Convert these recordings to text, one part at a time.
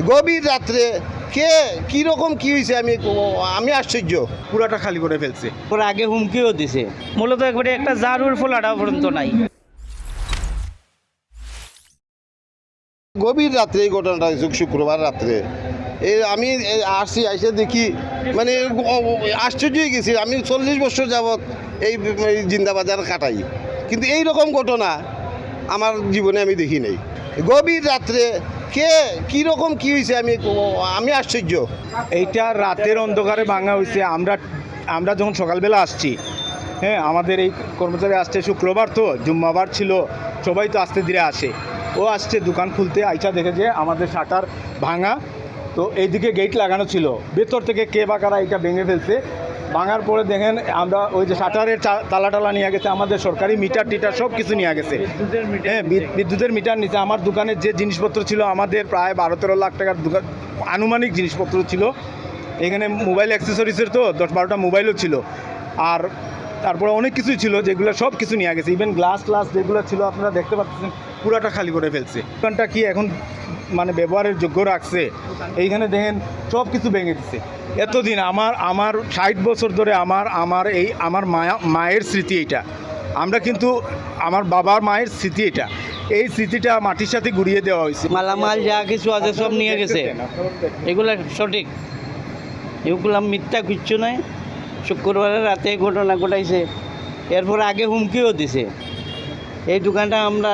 গভীর রাত্রে কে কি রকম কি হয়েছে আমি আমি আশ্চর্য। পুরাটা খালি করে ফেলছে। ওর আগে হুমকিও দিছে। মূলত একবারে একটা জারুর ফোলাটা পর্যন্ত নাই। গভীর রাত্রে এই ঘটনাটা হয়েছে শুক্রবার রাত্রে। এই আমি আসছি এসে দেখি মানে আশ্চর্য হয়ে গেছি। আমি চল্লিশ বছর যাবৎ এই এই জিন্দাবাজার কাটাই। কিন্তু এই রকম ঘটনা আমার জীবনে আমি দেখি নাই। গভীর রাত্রে কে, কীরকম কী হয়েছে আমি আমি আশ্চর্য। এইটা রাতের অন্ধকারে ভাঙা হয়েছে আমরা আমরা যখন সকালবেলা আসছি হ্যাঁ আমাদের এই কর্মচারী আসছে শুক্রবার তো, জুম্মাবার ছিল, সবাই তো আস্তে ধীরে আসে। ও আসছে দোকান খুলতে, আইসা দেখে যে আমাদের শাটার ভাঙা। তো এইদিকে গেট লাগানো ছিল। ভেতর থেকে কে বা কারা এটা ভেঙে ফেলছে ভাঙার পরে দেখেন আমরা ওই যে শাটারের তালা টালা নিয়ে গেছে আমাদের সরকারি মিটার টিটার সব কিছু নিয়ে গেছে। হ্যাঁ বিদ্যুতের মিটার নিচে আমার দোকানের যে জিনিসপত্র ছিল আমাদের প্রায় বারো তেরো লাখ টাকার দোকান আনুমানিক জিনিসপত্র ছিল। এখানে মোবাইল অ্যাক্সেসরিজের তো দশ বারোটা মোবাইলও ছিল। আর তারপরে অনেক কিছুই ছিল যেগুলো সব কিছু নিয়ে গেছে। ইভেন গ্লাস গ্লাস যেগুলো ছিল আপনারা দেখতে পাচ্ছেন পুরাটা খালি করে ফেলছে। দোকানটা কি এখন মানে ব্যবহারের যোগ্য রাখছে এইখানে দেখেন সব কিছু ভেঙে দিচ্ছে এতদিন আমার আমার ষাট বছর ধরে আমার আমার এই আমার মায়া মায়ের স্মৃতি এইটা। আমরা কিন্তু আমার বাবার মায়ের স্মৃতি এটা। এই স্মৃতিটা মাটির সাথে ঘুরিয়ে দেওয়া হয়েছে। মালামাল যা কিছু আছে সব নিয়ে গেছে। এগুলা সঠিক। এগুলা মিথ্যা কিচ্ছু নাই। শুক্রবারের রাতে ঘটনা ঘটাইছে। এরপর আগে হুমকিও দিছে। এই দোকানটা আমরা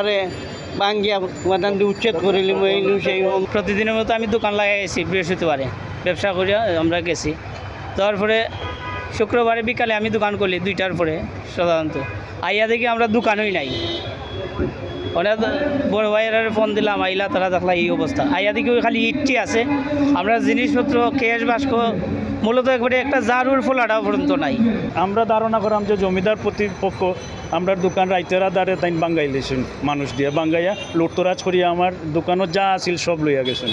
বাঙ্গিয়া উপাদান উচ্ছেদ এই সেই প্রতিদিনের মতো আমি দোকান লাগাই গেছি বৃহস্পতিবারে। ব্যবসা করে আমরা গেছি। তারপরে শুক্রবারে বিকালে আমি দোকান করলি দুইটার পরে, সাধারণত। আইয়া দেখি আমরা দোকানই নাই। বড় ভাইয়ের ফোন দিলাম, আইলা তারা দেখলা এই অবস্থা। আইয়া ওই খালি ইটটি আছে। আমরা জিনিসপত্র কেশ বাস্ক, মূলত একবারে একটা জারুর ফোলাটা পর্যন্ত নাই। আমরা ধারণা করাম যে জমিদার প্রতিপক্ষ, আমরা দোকান রাইতেরা দ্বারে তাইন বাঙ্গাইলেছেন মানুষ দিয়ে বাঙ্গাইয়া, লুটতরাজ করিয়া আমার দোকানত যা আছিল সব লইয়া গেছেন।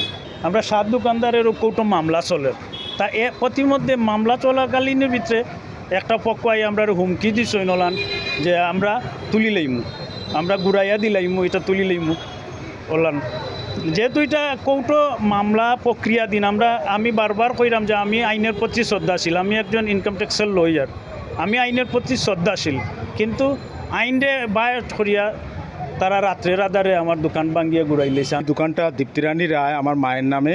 আমরা সাত দোকানদারের কৌটো মামলা চলে। তা এ প্রতিমধ্যে মামলা চলাকালীনের ভিতরে একটা পক্ষ আমরা হুমকি দিছই নলান, যে আমরা তুলি লইমু। আমরা ঘুরাইয়া দিলাইমু এটা তুলি লইমু ওলান যেহেতু এটা কৌটো মামলা, প্রক্রিয়া দিন, আমরা, আমি বারবার কইরাম যে আমি আইনের প্রতি শ্রদ্ধাশীল, আমি একজন ইনকাম ট্যাক্সের লয়ার আমি আইনের প্রতি শ্রদ্ধাশীল, কিন্তু আইনে বায়ট করিয়া তারা রাত্রে রাদারে আমার দোকান ভাঙ্গিয়ে ঘুরাইলেছে দোকানটা দীপ্তিরানী রায়, আমার মায়ের নামে,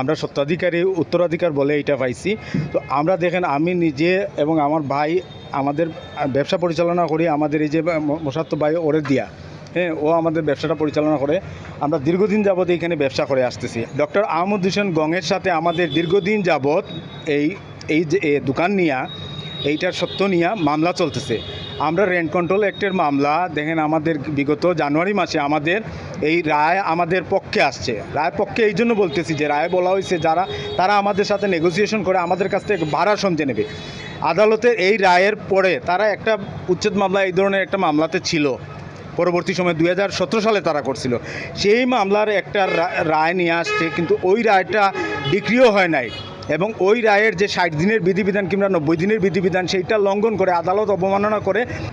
আমরা সত্ত্বাধিকারী, উত্তরাধিকার বলে এটা পাইছি। তো আমরা দেখেন, আমি নিজে এবং আমার ভাই আমাদের ব্যবসা পরিচালনা করি আমাদের এই যে মশাত্ত ভাই ওরে দিয়া। হ্যাঁ ও আমাদের ব্যবসাটা পরিচালনা করে। আমরা দীর্ঘদিন যাবৎ এইখানে ব্যবসা করে আসতেছি। ডক্টর আহমদ হোসেন গঙের সাথে আমাদের দীর্ঘদিন যাবৎ এই এই যে দোকান নিয়া এইটার সত্য নিয়ে মামলা চলতেছে। আমরা রেন্ট কন্ট্রোল অ্যাক্টের মামলা, দেখেন আমাদের বিগত জানুয়ারি মাসে আমাদের এই রায় আমাদের পক্ষে আসছে। রায় পক্ষে এই জন্য বলতেছি যে, রায় বলা হয়েছে যারা, তারা আমাদের সাথে নেগোসিয়েশন করে আমাদের কাছ থেকে ভাড়া সমঝে নেবে। আদালতের এই রায়ের পরে তারা একটা উচ্ছেদ মামলা, এই ধরনের একটা মামলাতে ছিল। পরবর্তী সময় দুই সালে তারা করছিল। সেই মামলার একটা রায় নিয়ে আসছে, কিন্তু ওই রায়টা ডিক্রিও হয় নাই। এবং ওই রায়ের যে ষাট দিনের বিধিবিধান কিংবা নব্বই দিনের বিধিবিধান, সেইটা লঙ্ঘন করে, আদালত অবমাননা করে